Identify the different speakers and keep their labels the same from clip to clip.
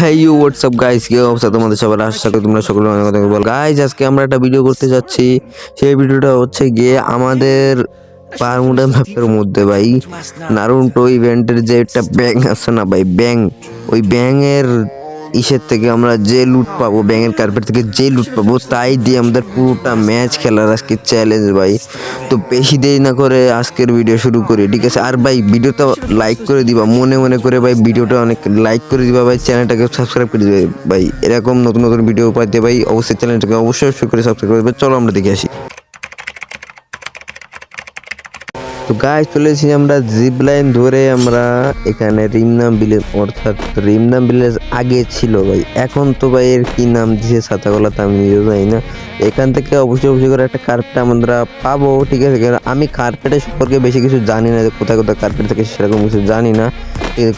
Speaker 1: হ্যাঁ you WhatsApp guys তোমাদের সবার? আশা করি তোমরা সকলে বল গাইস আজকে আমরা একটা ভিডিও করতে যাচ্ছি। সেই ভিডিওটা হচ্ছে গিয়ে আমাদের বারমুডা মধ্যে, ভাই। নারুন্টো ইভেন্টের যে একটা ব্যাং আছে না, ভাই? ব্যাং ওই ব্যাঙের ইসের থেকে আমরা যে লুট পাবো, ব্যাঙের কার্পেট থেকে যে লুট পাবো, তাই দিয়ে আমাদের পুরোটা ম্যাচ খেলার আজকে চ্যালেঞ্জ ভাই। তো বেশি দেরি না করে আজকের ভিডিও শুরু করি, ঠিক আছে? আর ভাই ভিডিওটা লাইক করে দিবা, মনে মনে করে ভাই ভিডিওটা অনেক লাইক করে দিবা ভাই চ্যানেলটাকে সাবস্ক্রাইব করে দিবে ভাই। এরকম নতুন নতুন ভিডিও পাইতে ভাই, অবশ্যই চ্যানেলটাকে অবশ্যই করে সাবস্ক্রাইব করে দিবে চলো আমরা দেখে আসি। তো গায়ে চলে এসেছি আমরা জিপ লাইন ধরে আমরা এখানে রিমনাম ভিলেজ অর্থাৎ রিমনাম ভিলেজ আগে ছিল ভাই। এখন তো ভাই এর কি নাম দিয়েছে ছাতাগোলা তা আমি নিজেও জানি না। এখান থেকে অবশ্যই অবশ্যই করে একটা কার্পেট আমরা পাবো, ঠিক আছে? কারণ আমি কার্পেটের সম্পর্কে বেশি কিছু জানি না যে কোথায় কোথায় কার্পেট থাকে, সেরকম কিছু জানি না।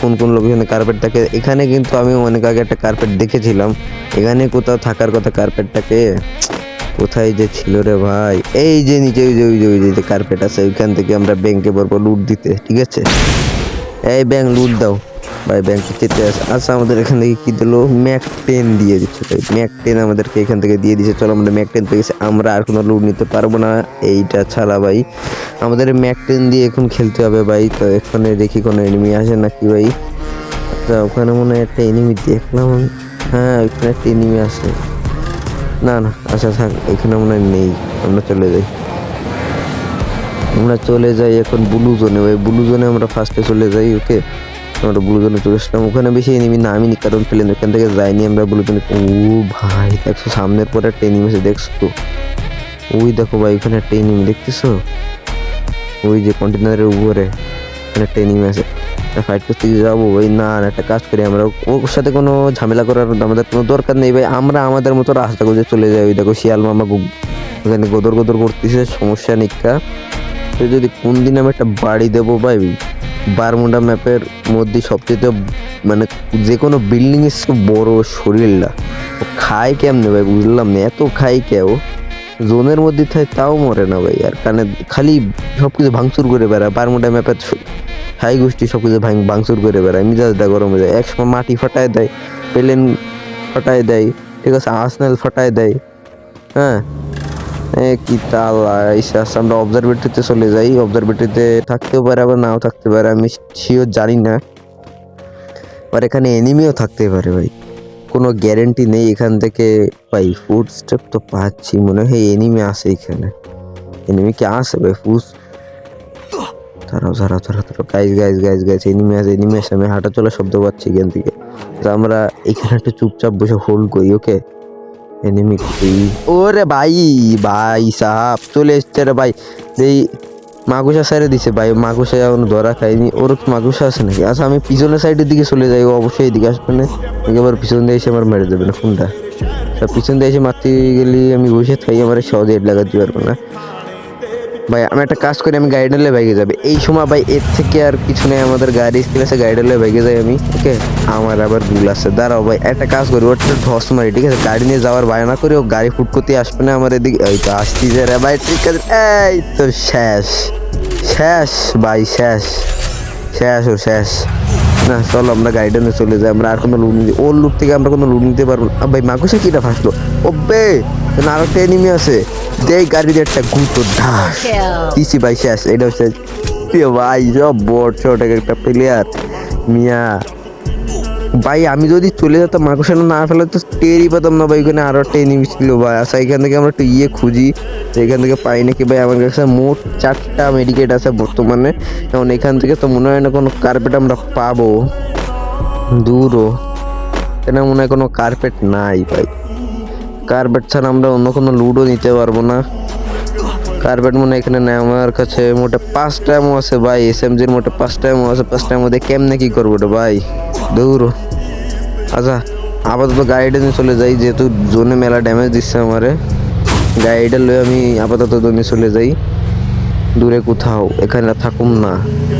Speaker 1: কোন কোন লোকেশনে কার্পেট থাকে। এখানে কিন্তু আমি অনেক আগে একটা কার্পেট দেখেছিলাম। এখানে কোথাও থাকার কথা কার্পেটটাকে কোথায় যে ছিল রে ভাই? এই যে নিচে, ওই যে ওই যে ওই যে কার্পেট আছে, ওইখান থেকে আমরা ব্যাংকে বলব লুট দিতে, ঠিক আছে? এই ব্যাংক লুট দাও। ভাই ব্যাংক চেতে আছে আচ্ছা আমাদের এখান থেকে কি দিলো? ম্যাক টেন দিয়ে দিচ্ছে ভাই। ম্যাক টেন আমাদেরকে এখান থেকে দিয়ে দিচ্ছে চলো আমরা ম্যাক টেন পেয়েছি আমরা আর কোনো লুট নিতে পারব না। এইটা ছাড়া ভাই। আমাদের ম্যাক টেন দিয়ে এখন খেলতে হবে ভাই। তো এখানে দেখি কোনো এনিমি আসে নাকি ভাই? আচ্ছা ওখানে মনে হয় একটা এনিমি দেখলাম হ্যাঁ ওইখানে একটা এনিমি আসে না না আচ্ছা থাক, এখানে মনে হয় নেই, আমরা চলে যাই। আমরা চলে যাই এখন ব্লু জোনে ওই ব্লু জোনে আমরা ফার্স্টে চলে যাই ওকে আমরা ব্লু জোনে চলে আসলাম। ওখানে বেশি এনিমি না, আমি কারণ প্লেন ওখান থেকে যাইনি আমরা ব্লু জোনে ও ভাই, দেখছ সামনের পরে একটা আছে, দেখছ ওই দেখো ভাই, ওখানে একটা দেখতেছো? ওই যে কন্টেনারের উপরে। একটা এনিমি আছে। ফাইট করতে যাব, ভাই না একটা কাজ করি আমরা। ওর সাথে কোনো ঝামেলা করার আমাদের কোনো দরকার নেই, ভাই। আমরা আমাদের মতো রাস্তা খুঁজে চলে যাই। ওই দেখো শিয়াল মামা ওখানে গোদর গোদর করতেছে, সমস্যা নিকা তো যদি কোন দিন আমি একটা বাড়ি দেবো, ভাই বারমুন্ডা ম্যাপের মধ্যে সবচেয়ে মানে যে কোনো বিল্ডিং এর বড় শরীরটা ও খায় কেমনে, ভাই? বুঝলাম না, এত খাই কেউ জোনের মধ্যে তাও মরে না, ভাই। আর কানে খালি সব কিছু ভাঙচুর করে বেড়ায়। বারমুন্ডা ম্যাপের হাই গোষ্ঠী সব কিছু ভাঙ ভাঙচুর করে বেড়ায়। মিজাজটা গরম হয়ে যায় একসময় মাটি ফাটায় দেয়, প্লেন ফাটায় দেয়, ঠিক আছে, আর্সেনাল ফাটায় দেয় হ্যাঁ? কি তাল এসে আসছে আমরা অবজারভেটরিতে চলে যাই। অবজারভেটরিতে থাকতেও পারে, আবার নাও থাকতে পারে, আমি শিওর জানি না। আর এখানে এনিমিও থাকতে পারে ভাই। কোনো গ্যারেন্টি নেই, এখান থেকে ভাই ফুড স্টেপ তো পাচ্ছি মনে হয় এনিমি আসে এখানে। এনিমি কি আসে ভাই? ফুড দাঁড়াও দাঁড়াও দাঁড়াও দাঁড়াও guys guys guys guys enemy আছে এনিমি আসে আমি হাঁটা চলা শব্দ পাচ্ছি এখান থেকে। তো আমরা এখানে একটু চুপচাপ বসে হোল্ড করি ওকে এনিমি ওরে ভাই ভাই সাহাব, চলে এসছে রে ভাই। এই মাগুসা সাইডে দিছে, ভাই, মাগুসা এখন ধরা খাইনি ওর মাগুসা আছে নাকি? আচ্ছা আমি পিছনের সাইডের দিকে চলে যাই অবশ্যই এদিকে আসবে না। একেবারে পিছন দিয়ে এসে আমার মেরে দেবে না ফোনটা পিছন দিয়ে এসে মারতে গেলে আমি বসে থাকি আমার সহজে হেড লাগাতে পারব না। ভাই, আমি একটা কাজ করি, আমি গাইডালে বাইকে যাবে। এই সময় ভাই, এর থেকে আর কিছু নেই, আমাদের গাড়ি স্কিল আছে গাইডালে বাইকে যাই আমি ওকে আমার আবার ভুল আছে। দাঁড়াও ভাই, একটা কাজ করি ওটা ধস মারি, ঠিক আছে? গাড়ি নিয়ে যাওয়ার বায়না করি, ও গাড়ি ফুট করতে আসবে না আমার এদিকে। এই তো আসছি যে রে ভাই, ঠিক আছে? এই তো শেষ। শেষ ভাই, শেষ। শেষ ও শেষ। না, চলো আমরা গাইডেনে চলে যাই, আমরা আর কোনো লুট নিতে ওর লুট থেকে আমরা কোনো লুট নিতে পারব না। ভাই, মাগুসা কিটা ফাঁসলো? ও বে আরও একটা এনিমি আছে। দেই গাড়ি দিয়ে একটা গুঁতো ঢাস। পিসি ভাই শেষ। এটা হচ্ছে ভাই সব বড় ছোট একটা প্লেয়ার মিয়া। ভাই আমি যদি চলে যেতাম মাকুসানো না ফেলে তো টেরই পেতাম না ভাই ওখানে আরও একটা এনিমি ছিল ভাই। আচ্ছা এখান থেকে আমরা একটু ইয়ে খুঁজি। এখান থেকে পাই নাকি ভাই আমার কাছে মোট চারটা মেডিকেট আছে বর্তমানে। কারণ এখান থেকে তো মনে হয় না কোনো কার্পেট আমরা পাবো। দূরও। কেন মনে হয় কোনো কার্পেট নাই ভাই। কার্পেট ছাড়া আমরা অন্য কোনো লুডও নিতে পারব না। কার্পেট মনে এখানে নেই, আমার কাছে মোটে পাঁচটা এমও আছে ভাই এস এম জির মোটে পাঁচটা এমও আছে পাঁচটা এমও দিয়ে কেমনে কি করব ওটা ভাই? দৌড়। আচ্ছা আপাতত গাড়িটা নিয়ে চলে যাই, যেহেতু জোনে মেলা ড্যামেজ দিচ্ছে আমারে। গাড়িটা লয়ে আমি আপাতত জোনে চলে যাই। দূরে কোথাও, এখানে থাকুম না।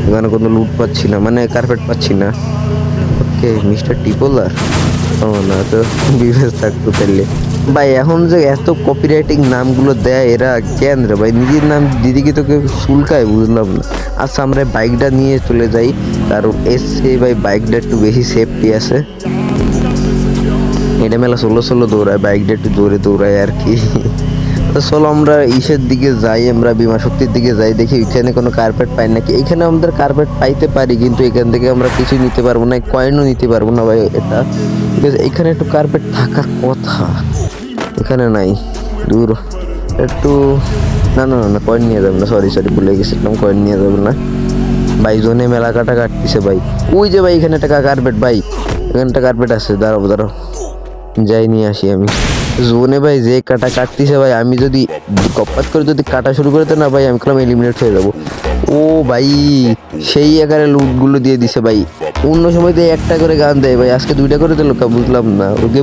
Speaker 1: এখানে কোনো লুট পাচ্ছি না মানে কার্পেট পাচ্ছি না। ওকে মিস্টার টিপোলার ও না, তো বিবেশ থাকতো তাহলে ভাই, এখন যে এত কপিরাইটিং নামগুলো দেয় এরা কেন রে ভাই? নিজের নাম দিদিকে তোকে শুল্কায় বুঝলাম না। আচ্ছা আমরা বাইকটা নিয়ে চলে যাই। কারণ এসে ভাই বাইকটা একটু বেশি সেফটি আছে। এটা মেলা ষোলো ষোলো দৌড়ায় বাইকটা একটু জোরে দৌড়ায় আর কি। তো চলো আমরা ইসের দিকে যাই, আমরা বিমা শক্তির দিকে যাই। দেখি এখানে কোনো কার্পেট পাই নাকি? এখানে আমাদের কার্পেট পাইতে পারি, কিন্তু এখান থেকে আমরা কিছু নিতে পারব না কয়েনও নিতে পারব না ভাই এটা। এখানে একটু কার্পেট থাকার কথা। এখানে নাই দূর। একটু না না না, কয়েন নিয়ে যাবে না সরি সরি ভুলে গেছিলাম কয়েন নিয়ে যাবে না। ভাই জোনে মেলা কাটা কাটতেছে ভাই। ওই যে ভাই এখানে একটা কার্পেট ভাই। এখানে একটা কার্পেট আছে দাঁড়াবো দাঁড়াও। যাই নিয়ে আসি আমি। জোনে ভাই যে কাটা কাটতেছে ভাই আমি যদি কপাত করে যদি কাটা শুরু করে না ভাই আমি কলম এলিমিনেট হয়ে যাব। ও ভাই সেই আকারে লুটগুলো দিয়ে দিছে ভাই। অন্য সময় তো একটা করে গান দেয় ভাই, আজকে দুইটা করে কা বুঝলাম না। ওকে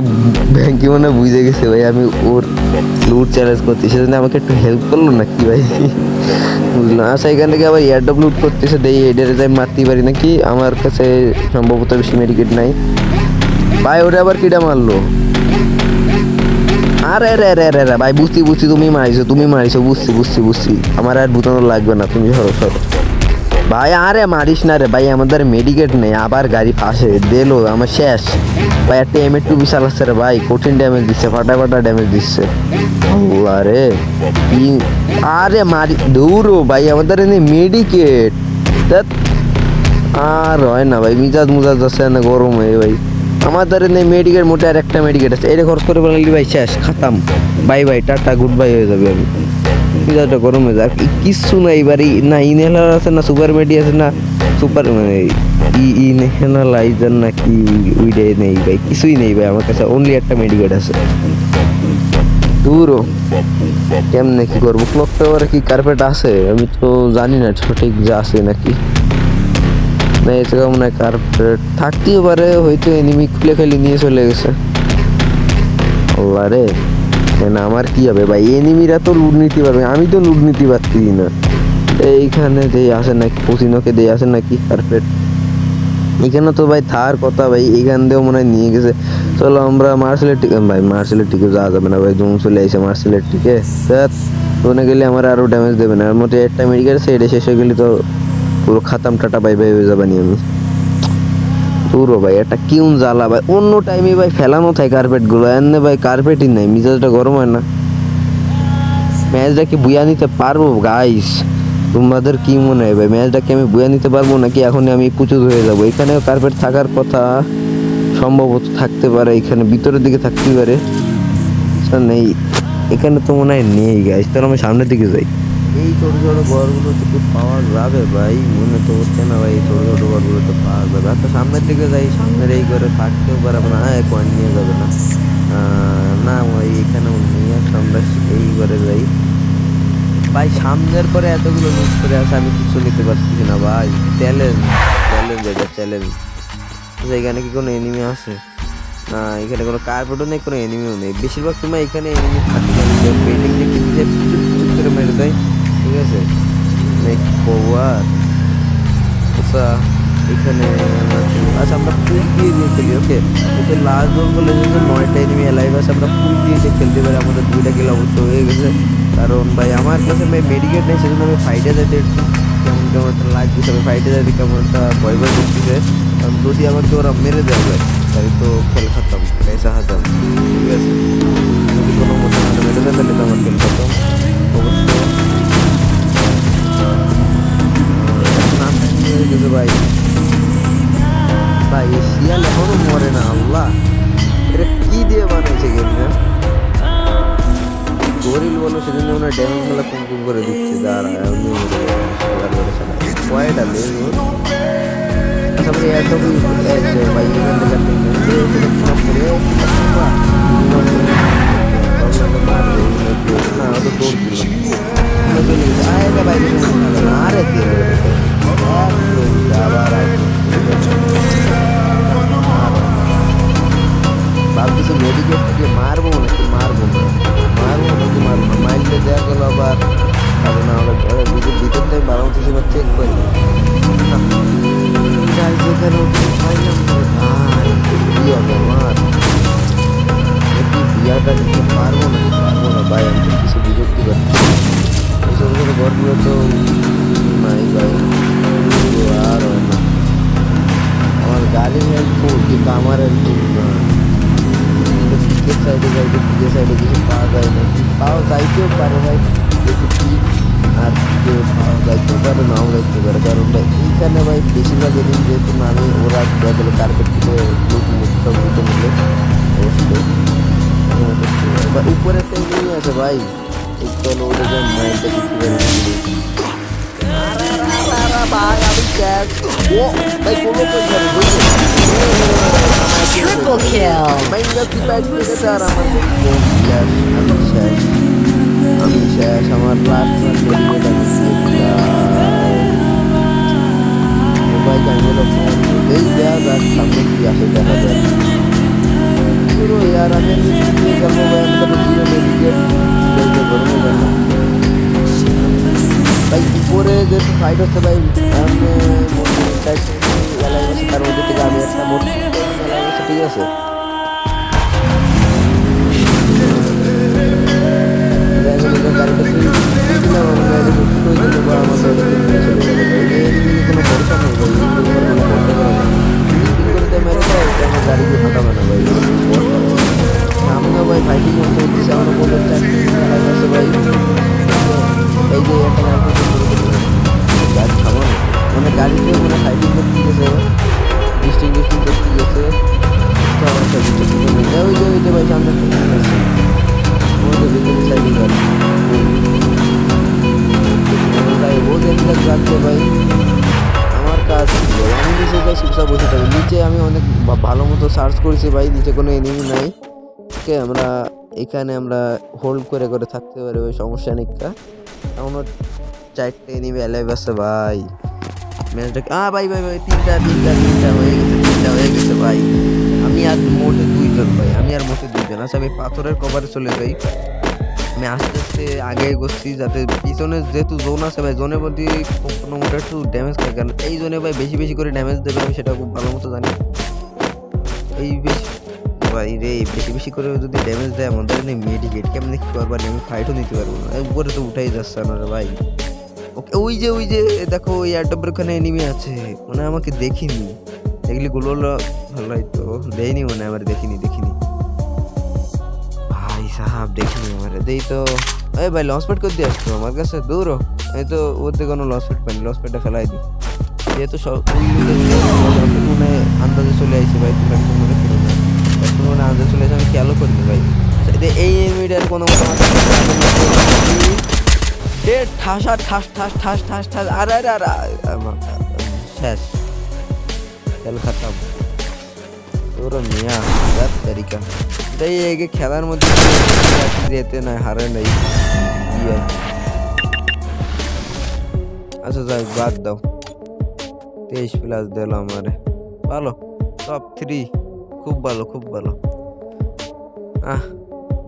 Speaker 1: ব্যাংকে মনে বুঝে গেছে ভাই, আমি ওর লুট চ্যালেঞ্জ করছি, সেজন্য আমাকে একটু হেল্প করল না কি ভাই? বুঝলাম। আচ্ছা এখান থেকে আবার এয়ারডপ লুট করতেছে, দেই এডারে যাই, মারতেই পারি নাকি? আমার কাছে সম্ভবত বেশি মেডিকেট নাই। ভাই ওটা আবার কিটা মারলো? আরে রে রে রে রে ভাই, বুঝছি বুঝছি, তুমি মারিছো তুমি মারিছো, বুঝছি বুঝছি বুঝছি। আমার আর বুতানো লাগবে না, তুমি সরো সরো। ভাই, আরে মারিস না রে ভাই, আমাদের মেডিকেট নেই, আবার গাড়ি পাশে দিলো, আমার শেষ। ভাই, একটা এম টু বিশাল আসছে রে ভাই, কঠিন ড্যামেজ দিচ্ছে ফাটা ফাটা ড্যামেজ দিচ্ছে। আল্লাহ রে, কি? আরে মারি দৌড়ো ভাই, আমাদের এনে মেডিকেট আর হয় না ভাই, মিজাজ মুজাজ আছে না, গরম হয়ে ভাই। আমাদের এনে মেডিকেট মোটে আর একটা মেডিকেট আছে, এটা খরচ করে বললি ভাই, শেষ, খাতাম। বাই বাই, টাটা গুড বাই হয়ে যাবে। আমি মিজাজটা গরম হয়ে যাক কিচ্ছু না এবার না ইনহেলার আছে না সুপার মেডি আছে না সুপার মানে ইনহেলাইজার না কি উইডে নেই ভাই, কিছুই নেই ভাই আমার কাছে অনলি একটা মেডিকেট আছে। দূরও কেমনে কি করব? ক্লক টাওয়ারে কি কার্পেট আছে? আমি তো জানি না সঠিক যে আছে নাকি। না, এতে মনে হয় কার্পেট থাকতেও পারে, হয়তো এনিমি খুলে খালি নিয়ে চলে গেছে। আল্লাহ রে। না, আমার কি হবে ভাই? এনিমিরা তো লুট নিতে পারবে, আমি তো লুট নিতে পারছি না। এইখানে যে আসে নাকি পচিনোকে দিয়ে আসে নাকি কার্পেট। এখানে তো ভাই থার কথা ভাই, এখান দিয়েও মনে হয় নিয়ে গেছে। চলো আমরা মার্শালের টিকে ভাই, মার্শালের টিকে যাওয়া যাবে না ভাই, জুম চলে আইসে মার্শালের টিকে ওখানে গেলে আমার আরও ড্যামেজ দেবে না। আর মধ্যে একটা মেডিকেল এটা শেষ হয়ে গেলে তো পুরো খাতাম টাটা বাই বাই হয়ে যাবানি আমি। পুরো ভাই একটা কিউন জ্বালা ভাই। অন্য টাইমে ভাই ফেলানো থাকে কার্পেটগুলো এনে ভাই কার্পেটই নাই মিজাজটা গরম হয় না। ম্যাচটা কি বুয়া নিতে পারব? গাইস তোমাদের কি মনে হয় ভাই ম্যাচটা কি আমি বুয়া নিতে পারব নাকি এখন আমি প্রচুর হয়ে যাব? এখানে কার্পেট থাকার কথা সম্ভবত থাকতে পারে এখানে ভিতরের দিকে থাকতে পারে। আচ্ছা, নেই। এখানে তো মনে হয় নেই গাইস তাহলে আমি সামনের দিকে যাই। এই ছোট ছোট ঘরগুলো তো পাওয়া যাবে ভাই, মনে তো হচ্ছে না ভাই ছোট ছোট ঘরগুলো তো পাওয়া যাবে। আচ্ছা সামনের দিকে যাই, সামনের এই ঘরে থাকতেও পারব না হ্যাঁ কয়েন নিয়ে যাবে না। না ভাই এখানে নিয়ে আসলে আমরা এই ঘরে যাই। ভাই, সামনের পরে এতগুলো লুট করে আছে আমি কিছু নিতে পারতেছি না ভাই। চ্যালেঞ্জ চ্যালেঞ্জ এটা চ্যালেঞ্জ আচ্ছা এখানে কি কোনো এনিমি আছে? না, এখানে কোনো কার্পেটও নেই, কোনো এনিমিও নেই। বেশিরভাগ সময় এখানে এনিমি থাকে না বিল্ডিং দেখে করব আচ্ছা এখানে আচ্ছা আমরা পুল দিয়ে দিয়ে খেলি ওকে ওকে লাস্ট জোন বলে যে নয়টা এনিমি অ্যালাইভ আছে, আমরা পুল দিয়ে দিয়ে খেলতে পারি, আমাদের দুইটা কিলো অবশ্য হয়ে গেছে। কারণ ভাই, আমার কাছে ভাই মেডিকেট নেই, সেজন্য আমি ফাইটে যেতে একটু কেমন কেমন একটা লাগছে আমি ফাইটে যেতে কেমন একটা ভয় ভয় করতেছে। কারণ যদি আমাকে ওরা মেরে দেওয়া যায় তাহলে তো খেল খাতাম পয়সা হাতাম দৌড় দিল আরে ভাই আরে দিল আবার ভাবতেছি মেডিকেট থেকে মারবো নাকি মারবো না মারবো নাকি মারবো না দেওয়া গেল আবার তাহলে না যে সাইডে কিছু পাওয়া যায় না পাওয়া যাইতেও পারে ভাই দেখি আর কেউ পাওয়া যাইতেও পারে নাও যাইতে পারে কারণ ভাই এইখানে ভাই বেশিরভাগ এদিন যেহেতু নামে ওরা গেলো কার্পেট থেকে লুট সব লুটে নিলে অবশ্যই উপরে একটা এনিমি আছে ভাই এই চলো ওদের যে মাইন্ডটা কিছু ভাই আমি শেষ ও ভাই কোনো তো
Speaker 2: Triple kill.
Speaker 1: থেকে স্যার আমার শেষ আমি পুরো দিয়ে যাব ভাই আমি তো জিরো বলতে পারব না ভাই উপরে যেহেতু ফাইট হচ্ছে ভাই আমি বসে তার মধ্যে থেকে আমি একটা বসে ঠিক আছে। গাড়ি ভাই আমার ভাই ফাইটিং হচ্ছে হচ্ছে আমার মোটর করেছি ভাই, নিচে কোনো এনিমি নাই। ওকে, আমরা এখানে আমরা হোল্ড করে করে থাকতে পারি ওই সমস্যা নেই কা। এখনও চারটে এনিমি অ্যালাইভ আছে ভাই। ম্যাচটা আ ভাই ভাই ভাই, তিনটা তিনটা তিনটা হয়ে গেছে, তিনটা হয়ে গেছে ভাই। আমি আর মোটে দুইজন ভাই, আমি আর মোটে দুইজন। আচ্ছা আমি পাথরের কভারে চলে যাই। আমি আস্তে আস্তে আগে এগোচ্ছি যাতে পিছনে যেহেতু জোন আছে ভাই জোনের প্রতি কোনো মোটে একটু ড্যামেজ খায় কারণ এই জোনে ভাই বেশি বেশি করে ড্যামেজ দেবে, আমি সেটা খুব ভালো মতো জানি। এই বেশি ভাই রে, বেশি বেশি করে যদি ড্যামেজ দেয় আমাদের নেই মেডিকেট কেমনি কি করবার আমি ফাইটও নিতে পারব না। উপরে তো উঠাই যাচ্ছে আমার ভাই। ওকে, ওই যে ওই যে দেখো ওই এয়ারডপের ওখানে এনিমি আছে। মানে আমাকে দেখিনি। এগুলি গুলো ভালো তো দেয়নি মানে আমার দেখিনি দেখিনি। ভাই সাহাব, দেখিনি আমার। দেই তো। এই ভাই লঞ্চ প্যাড করে দিয়ে আসতো আমার কাছে দূর। এই তো ওতে কোনো লঞ্চ প্যাড পাইনি। লঞ্চ প্যাডটা ফেলাই দিই। যেহেতু সব আন্দাজে চলে আসছে ভাই তুমি একদম মনে করো না। একদম মনে আন্দাজে চলে আসে আমি খেয়ালও করিনি ভাই। আচ্ছা, এই- মিডিয়ার কোনো এ ঠাসা ঠাস ঠাস ঠাস ঠাস আরে আরে শেষ। খেল তোর খেলার মধ্যে যেতে হারে নাই। আচ্ছা যাই বাদ দাও। তেইশ প্লাস দিল আমারে ভালো টপ থ্রি খুব ভালো খুব ভালো আহ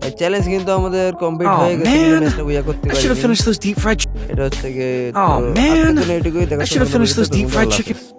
Speaker 1: ভাই চ্যালেঞ্জ কিন্তু আমাদের কমপ্লিট
Speaker 3: Oh,
Speaker 1: হয়ে গেছে
Speaker 3: man.
Speaker 1: ম্যাচটা উইয়া করতে
Speaker 3: I should have
Speaker 1: পারিনি
Speaker 3: finished those deep fried. ch-
Speaker 1: এটা হচ্ছে গিয়ে
Speaker 3: Oh,
Speaker 1: তো
Speaker 3: man.
Speaker 1: আজকের জন্য এটুকুই দেখা
Speaker 3: I should have